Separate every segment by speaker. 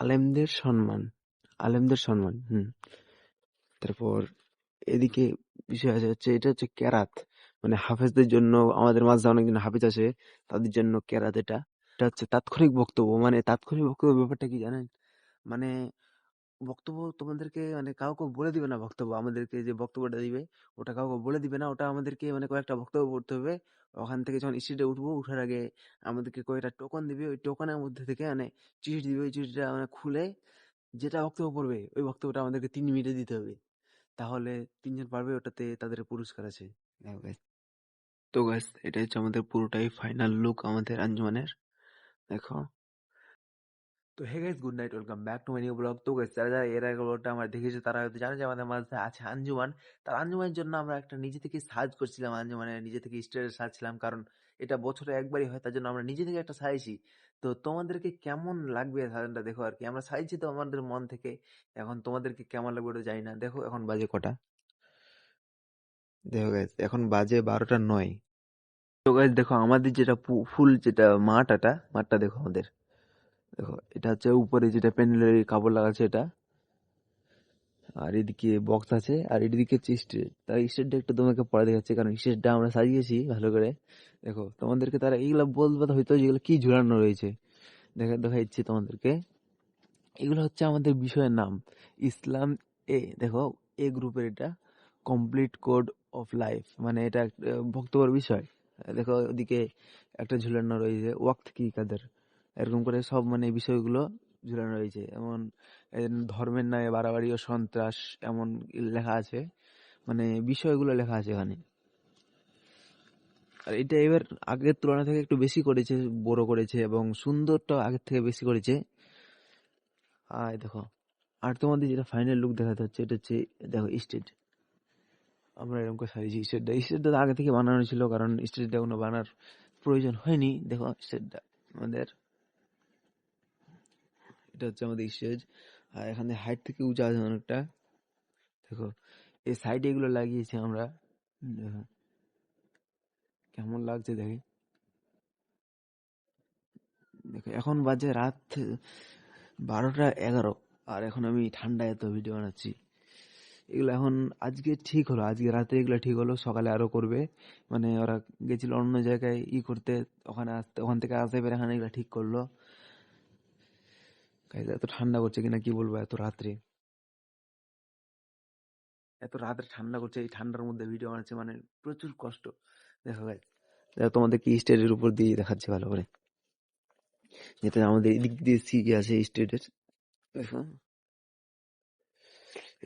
Speaker 1: আলেমদের সম্মান আলেমদের সম্মান, হুম। তারপর এদিকে বিষয় আছে হচ্ছে, এটা হচ্ছে ক্যারাত মানে হাফেজদের জন্য আমাদের মাঝে অনেকজন হাফেজ আছে, তাদের জন্য ক্যারাত এটা। এটা হচ্ছে তাৎক্ষণিক বক্তব্য। মানে তাৎক্ষণিক বক্তব্য ব্যাপারটা কি জানেন? মানে বক্তব্য তোমাদেরকে মানে কাউকে বলে দিবে না বক্তব্য আমাদেরকে যে বক্তব্যটা দিবে, ওটা কাউকে বলে দিবে না, ওটা আমাদেরকে মানে কয়েকটা বক্তব্য পড়তে হবে। ওখান থেকে যখন স্টেজে উঠবো, উঠার আগে আমাদেরকে কয়েকটা টোকন দিবে। ওই টোকনের মধ্যে থেকে মানে চিঠি দিবে, ওই চিঠিটা মানে খুলে যেটা বক্তব্য পড়বে, ওই বক্তব্যটা আমাদেরকে তিন মিনিটে দিতে হবে। তাহলে তিনজন পারবে, ওটাতে তাদের পুরস্কার আছে। guys। তো গাইস এটা হচ্ছে আমাদের পুরোটাই ফাইনাল লুক আমাদের আঞ্জুমানের। দেখো। তো hey guys, good night, welcome back to my new blog. তো গাইস যারা যারা এর আগে ব্লগটা আমরা দেখেছে, তারা হয়তো জানে যে আমাদের মাঝে আছে আঞ্জুমান। তার আঞ্জুমানের জন্য আমরা একটা নিজে থেকে সার্চ করছিলাম আঞ্জুমানে নিজে থেকে স্টেটাস সাজছিলাম কারণ এটা বছরে একবারই হয়, তার জন্য আমরা নিজে থেকে একটা সাজাইছি। তো তোমাদেরকে কেমন লাগবে সাজানটা দেখো আর কি? আমরা সাজাইছি তো আমাদের মন থেকে, এখন তোমাদেরকে কেমন লাগবে ওটা জানি না। দেখো, এখন বাজে কটা? দেখো গাইস এখন বাজে বারোটা নয়। তো গাইস দেখো আমাদের যেটা ফুল যেটা মাঠ মাঠটা দেখো আমাদের। দেখো, এটা হচ্ছে উপরে যেটা প্যান্ডেলের কাপড় লাগাচ্ছে এটা, আর এদিকে বক্স আছে, আর এদিকে হচ্ছে স্টেজ তার স্টেজটা একটু তোমাকে পরে দেখাচ্ছে, কারণ স্টেজটা আমরা সাজিয়েছি ভালো করে। দেখো, তোমাদেরকে তারা এইগুলো বলব হয়তো যেগুলো কি ঝুলানো রয়েছে। দেখা, দেখাচ্ছি তোমাদেরকে। এগুলো হচ্ছে আমাদের বিষয়ের নাম। ইসলাম এ দেখো এ গ্রুপের এটা কমপ্লিট কোড অফ লাইফ মানে এটা বক্তব্যের বিষয়। দেখো, ওদিকে একটা ঝুলানো রয়েছে, ওয়াক্ত কি কাদের? এরকম করে সব মানে বিষয়গুলো ঝুলানো রয়েছে। এমন ধর্মের নামে বাড়াবাড়ি ও সন্ত্রাস এমন লেখা আছে। মানে বিষয়গুলো লেখা আছে এখানে। আর এটা এবার আগের তুলনা থেকে একটু বেশি করেছে, বড় করেছে এবং সুন্দরটা আগের থেকে বেশি করেছে। আর দেখো। আর তোমাদের যেটা ফাইনাল লুক দেখাতে হচ্ছে, এটা হচ্ছে, দেখো স্টেজ আমরা এরকম করে সাজিয়েছি স্টেজটা স্টেজটা আগে থেকে বানানো ছিল কারণ স্টেজটা কোনো বানার প্রয়োজন হয়নি। দেখো স্টেজটা আমাদের এটা হচ্ছে আমাদের স্টেজ আর এখানে হাইট থেকে উঁচা আছে অনেকটা। দেখো, এই সাইডে এগুলো লাগিয়েছি আমরা। কেমন লাগছে দেখে? দেখো, এখন বাজে রাত বারোটা এগারো। আর এখন আমি ঠান্ডায় এত ভিডিও বানাচ্ছি। এগুলো এখন আজকে ঠিক হলো। আজকে রাতে এগুলো ঠিক হলো। সকালে আরও করবে। মানে ওরা গেছিল অন্য জায়গায় ই করতে। ওখানে আসতে ওখান থেকে আসতে পেরে এখানে এগুলো ঠিক করল। এত ঠান্ডা করছে কিনা কি বলব? এত রাত্রে। এত রাত্রে ঠান্ডা করছে এই ঠান্ডার মধ্যে ভিডিও বানাচ্ছে মানে প্রচুর কষ্ট। দেখো দেখো তোমাদেরকে স্টেজের উপর দিয়ে দেখাচ্ছে ভালো করে। যেটা আমাদের এদিক দিয়ে সিঁড়ি আছে স্টেজের দেখো।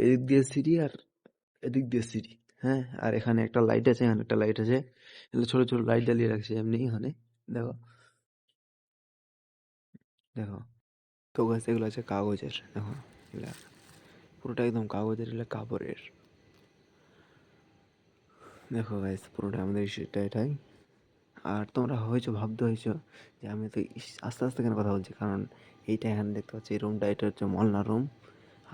Speaker 1: এদিক দিয়ে সিঁড়ি আর এদিক দিয়ে সিঁড়ি হ্যাঁ? আর এখানে একটা লাইট আছে এখানে একটা লাইট আছে। এগুলো ছোট ছোট লাইট জ্বালিয়ে রাখছে এমনি এখানে। দেখো। দেখো। তো গাছ এগুলো আছে কাগজের দেখো এগুলা পুরোটা একদম কাগজের এগুলো কাপড়ের। দেখো গাইস পুরোটা আমাদের সেটা এটাই। আর তোমরা হয়েছো ভাবতে হয়েছো যে আমি তো আস্তে আস্তে কেন কথা বলছি? কারণ এইটা এখানে দেখতে পাচ্ছি এই রুমটা এটা হচ্ছে মলনা রুম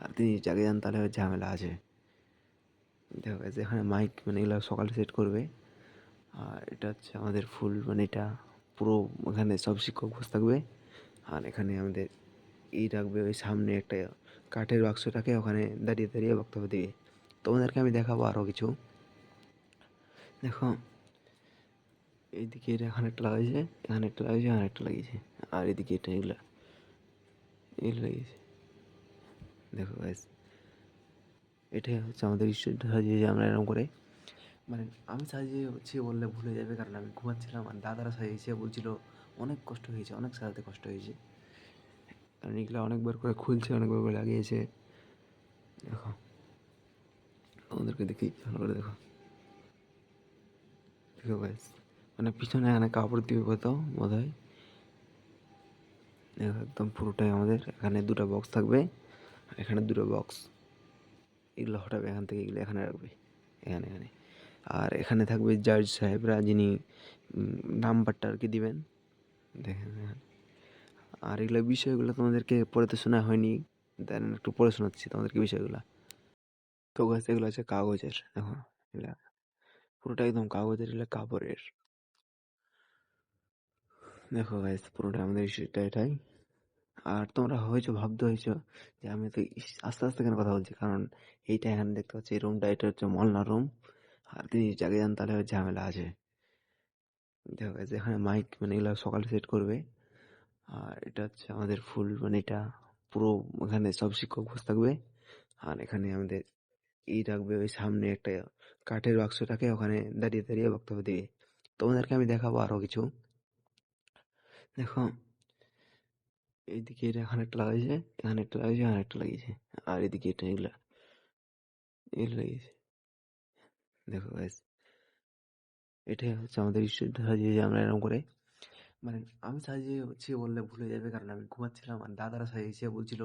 Speaker 1: আর তিনি জাগে যান তাহলে ঝামেলা আছে। দেখো guys, এখানে মাইক মানে এগুলো সকালে সেট করবে। আর এটা হচ্ছে আমাদের ফুল মানে এটা পুরো এখানে সব শিক্ষক বসে থাকবে। আর এখানে আমাদের ই রাখবে, ওই সামনে একটা কাঠের বাক্সটাকে ওখানে দাঁড়িয়ে দাঁড়িয়ে বক্তব্য দিবে। তোমাদেরকে আমি দেখাবো আরও কিছু। দেখো, এইদিকে এটা এখানে একটা লাগাইছে, এখানে একটা লাগিয়েছে এখানে একটা লাগিয়েছে, আর এদিকে এটা এগুলো এগুলো লাগিয়েছে। দেখো গাইস এটাই হচ্ছে আমাদের স্টুডিও সাজিয়েছি আমরা এরকম করে মানে আমি সাজিয়েছি বললে ভুলে যাবে, কারণ আমি ঘুমাচ্ছিলাম আর দাদারা সাজিয়েছে, বলছিল অনেক কষ্ট হয়েছে, অনেক সাজাতে কষ্ট হয়েছে। কারণ এগুলো অনেকবার করে খুলছে, অনেকবার করে লাগিয়েছে। দেখো। তোমাদেরকে দেখি, ভালো করে দেখো। দেখো গাইস মানে পিছনে এখানে কাপড় দিবে কোথাও বোধ হয় দেখো, একদম পুরোটাই আমাদের। এখানে দুটো বক্স থাকবে এখানে দুটো বক্স এগুলো হঠাৎ এখান থেকে, এগুলো এখানে রাখবে। এখানে এখানে। আর এখানে থাকবে জাজ সাহেবরা, যিনি নাম্বারটা আর কি দিবেন। দেখেন। আর এগুলো বিষয়গুলো তোমাদেরকে পড়তে শোনা হয়নি দেন একটু পড়ে শোনাচ্ছি তোমাদেরকে বিষয়গুলো। তো গাছ এগুলো আছে কাগজের দেখো এগুলা পুরোটা একদম কাগজের এগুলো কাপড়ের। দেখো গাইস পুরোটা আমাদের সেটা এটাই। আর তোমরা হয়তো ভাবতে হয়েছো যে আমি তো আস্তে আস্তে কেন কথা বলছি? কারণ এইটা এখানে দেখতে পাচ্ছি এই রুমটা এটা হচ্ছে মলনা রুম আর তিনি জাগে যান তাহলে ঝামেলা আছে। দেখো guys, এখানে মাইক মানে এগুলো সকালে সেট করবে। আর এটা হচ্ছে আমাদের ফুল মানে এটা পুরো এখানে সব শিক্ষক বসে থাকবে। আর এখানে আমাদের ই রাখবে, ওই সামনে একটা কাঠের বাক্স রাখে ওখানে দাঁড়িয়ে দাঁড়িয়ে বক্তব্য দিবে। তোমাদেরকে আমি দেখাবো আরও কিছু। দেখো, এইদিকে এটা এখানে একটা লাগাইছে এখানে একটা লাগাইছে এখানে একটা লাগিয়েছে। আর এদিকে এটা এগুলা, এগুলো লাগিয়েছে। দেখো গাইস এটাই হচ্ছে আমাদের স্টুডেন্ট সাজিয়েছে আমরা এরকম করে মানে আমি সাজিয়েছি বললে ভুলে যাবে কারণ আমি ঘুমাচ্ছিলাম আর দাদারা সাজিয়েছে বলছিল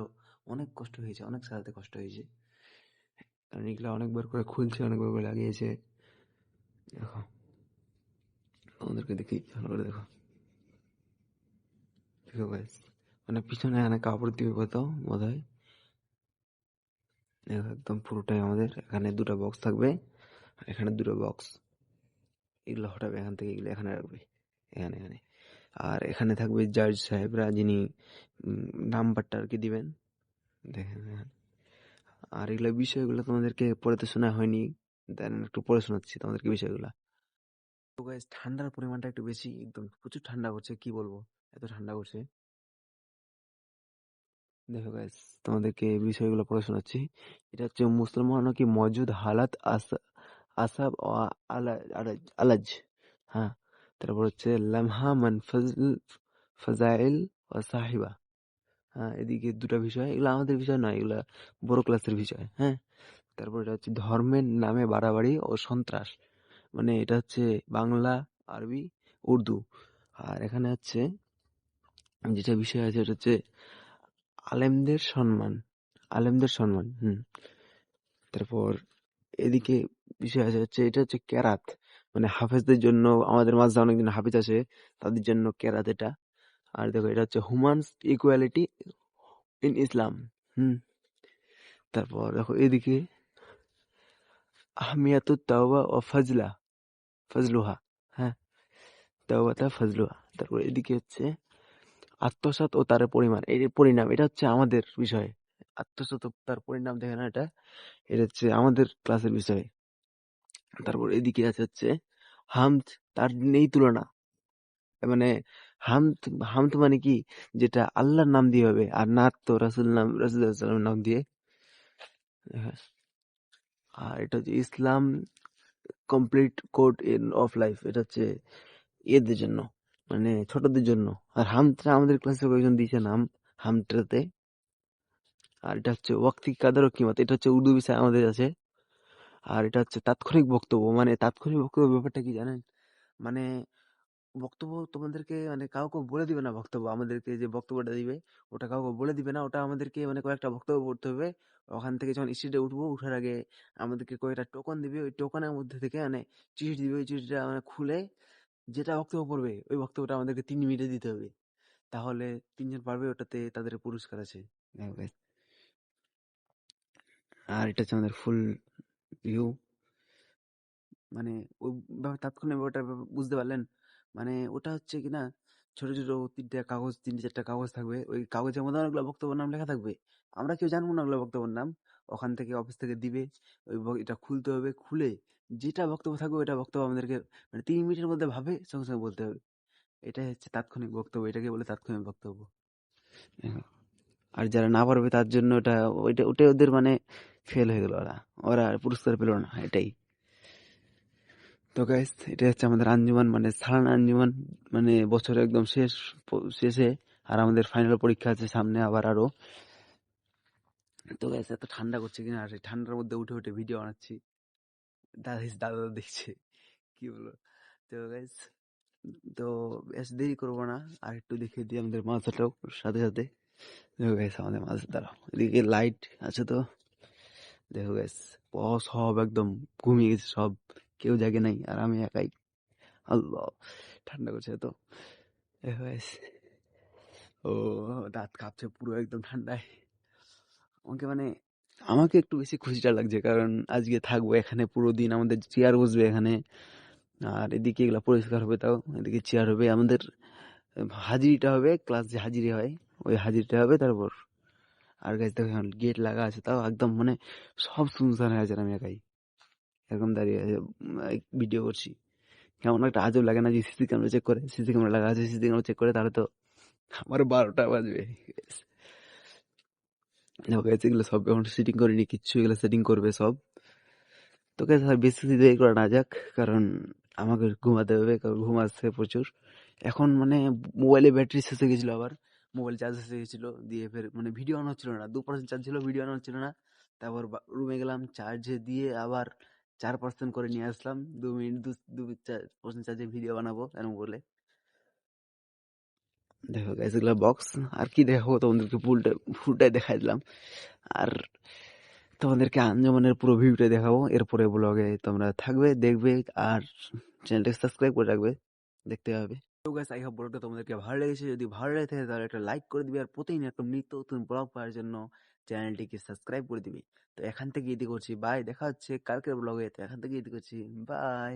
Speaker 1: অনেক কষ্ট হয়েছে, অনেক সাজাতে কষ্ট হয়েছে। কারণ এগুলো অনেকবার করে খুলছে, অনেকবার করে লাগিয়েছে। দেখো আমাদেরকে দেখি, ভালো করে দেখো। দেখো মানে পিছনে এখানে কাপড় দিবে কত বোধ হয় একদম পুরোটাই আমাদের। এখানে দুটো বক্স থাকবে এখানে দুটো বক্স এগুলো হঠাৎ এখান থেকে, এগুলো এখানে রাখবে। এখানে এখানে। আর এখানে থাকবে জাজ সাহেবরা যিনি নাম্বারটা আর কি দিবেন। দেখেন আর এগুলো বিষয়গুলো তোমাদেরকে পড়ে তো শোনা হয়নি। দেন একটু পড়ে শোনাচ্ছি তোমাদেরকে বিষয়গুলো। তো গাইজ ঠান্ডার পরিমাণটা একটু বেশি, একদম প্রচুর ঠান্ডা করছে কি বলব? এত ঠান্ডা করছে দেখো গাইজ তোমাদেরকে বিষয়গুলো পড়ে শোনাচ্ছি। এটা হচ্ছে মুসলমান কি মজুদ হালাত আসাব আলাজ হ্যাঁ। তারপর হচ্ছে লামহা মান ফজাইল ও সাহিবা। হ্যাঁ এদিকে দুটা বিষয়, এগুলো আমাদের বিষয় নয়, এগুলো বড় ক্লাসের বিষয় হ্যাঁ? তারপর এটা হচ্ছে ধর্মের নামে বাড়াবাড়ি ও সন্ত্রাস। মানে এটা হচ্ছে বাংলা, আরবি, উর্দু। আর এখানে হচ্ছে যেটা বিষয় আছে এটা হচ্ছে আলেমদের সম্মান আলেমদের সম্মান, হুম। তারপর এদিকে বিষয় আছে হচ্ছে, এটা হচ্ছে কেরাত মানে হাফেজদের জন্য, আমাদের মাঝে অনেকজন হাফিজ আছে, তাদের জন্য কেরাত এটা। আর দেখো, এটা হচ্ছে হুমানস ইকুয়ালিটি ইন ইসলাম হুম। তারপর দেখো, এদিকে আহমিয়াত তাওবা ও ফজলা, ফজলুহা হ্যাঁ তাওবাতা ফজলুহা। তারপর এদিকে হচ্ছে আত্মসাৎ ও তার পরিমাণ, এই পরিণাম, এটা হচ্ছে আমাদের বিষয়। আত্মসাৎ ও তার পরিণাম দেখে না এটা? এটা হচ্ছে আমাদের ক্লাসের বিষয়। তারপর এদিকে আছে হচ্ছে হামদ তার নেই তুলনা। মানে হামদ হামদ মানে কি? যেটা আল্লাহর নাম দিয়ে হবে আর না তো রাসুল নাম রাসুলের নাম দিয়ে। হ্যাঁ। আর এটা হচ্ছে Islam complete code in of life. এটা হচ্ছে এদের জন্য মানে ছোটদের জন্য। আর হামটা আমাদের ক্লাসে কয়েকজন দিয়েছে নাম হামটাতে আর এটা হচ্ছে ওয়াক্তি কাদার কিমত এটা হচ্ছে উর্দু বিষয় আমাদের আছে আর এটা হচ্ছে তাৎক্ষণিক বক্তব্য। মানে তাৎক্ষণিক বক্তব্য ব্যাপারটা কি জানেন? মানে বক্তব্য তোমাদেরকে মানে কাউকে বলে দিবে না বক্তব্য। আমাদেরকে যে বক্তব্যটা দিবে, ওটা কাউকে বলে দিবে না। ওটা আমাদেরকে মানে কয়েকটা বক্তব্য পড়তে হবে। ওখান থেকে যখন স্টেজে উঠবো, উঠার আগে আমাদেরকে কয়েকটা টোকন দিবে। ওই টোকনের মধ্যে থেকে মানে চিঠি দিবে। ওই চিঠিটা মানে খুলে যেটা বক্তব্য পড়বে, ওই বক্তব্যটা আমাদেরকে তিন মিনিটে দিতে হবে। তাহলে তিনজন পারবে, ওটাতে তাদের পুরস্কার আছে। আর এটা হচ্ছে আমাদের ফুল ভিউ মানে ওই ব্যাপার তাৎক্ষণিক ওটা বুঝতে পারলেন? মানে ওটা হচ্ছে কিনা ছোট ছোট তিনটা কাগজ, তিনটে, চারটা কাগজ থাকবে। ওই কাগজের মধ্যে অনেকগুলো বক্তব্যের নাম লেখা থাকবে। আমরা কেউ জানব না ওগুলো বক্তব্যের নাম। ওখান থেকে অফিস থেকে দিবে। ওই এটা খুলতে হবে। খুলে যেটা বক্তব্য থাকবে ওইটা বক্তব্য আমাদেরকে মানে তিন মিনিটের মধ্যে ভাবে, সঙ্গে সঙ্গে বলতে হবে। এটাই হচ্ছে তাৎক্ষণিক বক্তব্য। এটাকে বলে তাৎক্ষণিক বক্তব্য। আর যারা না পারবে তার জন্য ওটা, ওইটা, ওটাই ওদের মানে ফেল হয়ে গেল ওরা। ওরা আর পুরস্কার পেল না, এটাই। তো গাইস এটা হচ্ছে আমাদের আঞ্জুমান মানে সালানা আঞ্জুমান মানে বছর একদম শেষ শেষে। আর আমাদের ফাইনাল পরীক্ষা আছে সামনে আবার আরও তো গাইস এত ঠান্ডা করছে কিনা, আর ঠান্ডার মধ্যে উঠে উঠে ভিডিও বানাচ্ছি। দাদা দাদা দেখছে কি বলো তো গাইস তো বেশ দেরি করব না, আর একটু দেখিয়ে দিই আমাদের মাছটাও, সাথে সাথে। দেখো গাইস আমাদের মাছ, দাঁড়াও, এদিকে লাইট আছে তো। দেখো গাইস সব একদম ঘুমিয়ে গেছে, সব কেউ জাগে নাই, আর আমি একাই। আল্লাহ, ঠান্ডা করছে তো দেখো গাইস ও, দাঁত কাঁপছে পুরো একদম ঠান্ডায়। আমাকে মানে আমাকে একটু বেশি খুশিটা লাগছে, কারণ আজকে থাকব এখানে পুরো দিন, আমাদের চেয়ার বসবে এখানে। আর এদিকে এগুলা পরিষ্কার হবে তাও, এদিকে চেয়ার হবে। আমাদের, হাজিরিটা হবে ক্লাস যে হাজিরি হয় ওই হাজিরটা হবে তারপর আর গাছ দেখো এখন গেট লাগা আছে তাও একদম মানে সব শুনশান হয়ে আছে আমি একাই। এরকম দাঁড়িয়ে আছে ভিডিও করছি। কেমন একটা আজব লাগে না যে সিসি ক্যামেরা চেক করে সিসি ক্যামেরা লাগা আছে সিসি ক্যামেরা চেক করে তাহলে তো আমার বারোটা বাজবে। দেখো guys, এগুলো সব এখন সেটিং করিনি কিচ্ছু এগুলো সেটিং করবে সব। তো আর বেশি দেরি করা না যাক কারণ আমাকে ঘুমাতে হবে কারণ ঘুম আসছে প্রচুর। এখন মানে মোবাইলে ব্যাটারি শেষ হয়ে গেছিল আবার। মোবাইল চার্জ হয়ে গেছিল, দিয়ে ফের মানে ভিডিও অন হচ্ছিল না, দু পার্সেন্ট চার্জ ছিল ভিডিও অন হচ্ছিল না। তারপর রুমে গেলাম চার্জে দিয়ে আবার চার পার্সেন্ট করে নিয়ে আসলাম, দু মিনিট দু দু পার্সেন্ট চার্জে ভিডিও বানাবো এরকম বলে। দেখো গাইস এগুলো বক্স আর কি দেখো তোমাদেরকে ফুলটা ফুলটাই দেখাই দিলাম। আর তোমাদেরকে আঞ্জমানের পুরো ভিউটা দেখাবো, এরপরে ব্লগে তোমরা থাকবে, দেখবে, আর চ্যানেলটাকে সাবস্ক্রাইব করে রাখবে, দেখতে হবে তো গাইস আই হোপ ব্লগটা তোমাদেরকে ভালো লেগেছে। যদি ভালো লেগে থাকে, তাহলে একটা লাইক করে দিবে। আর প্রতিদিন একটা নিত্য নতুন ব্লগ পাওয়ার জন্য চ্যানেলটিকে সাবস্ক্রাইব করে দিবি। তো এখান থেকে ইতি করছি। বাই দেখা হচ্ছে কালকের ব্লগে তো এখান থেকে ইতি করছি। বাই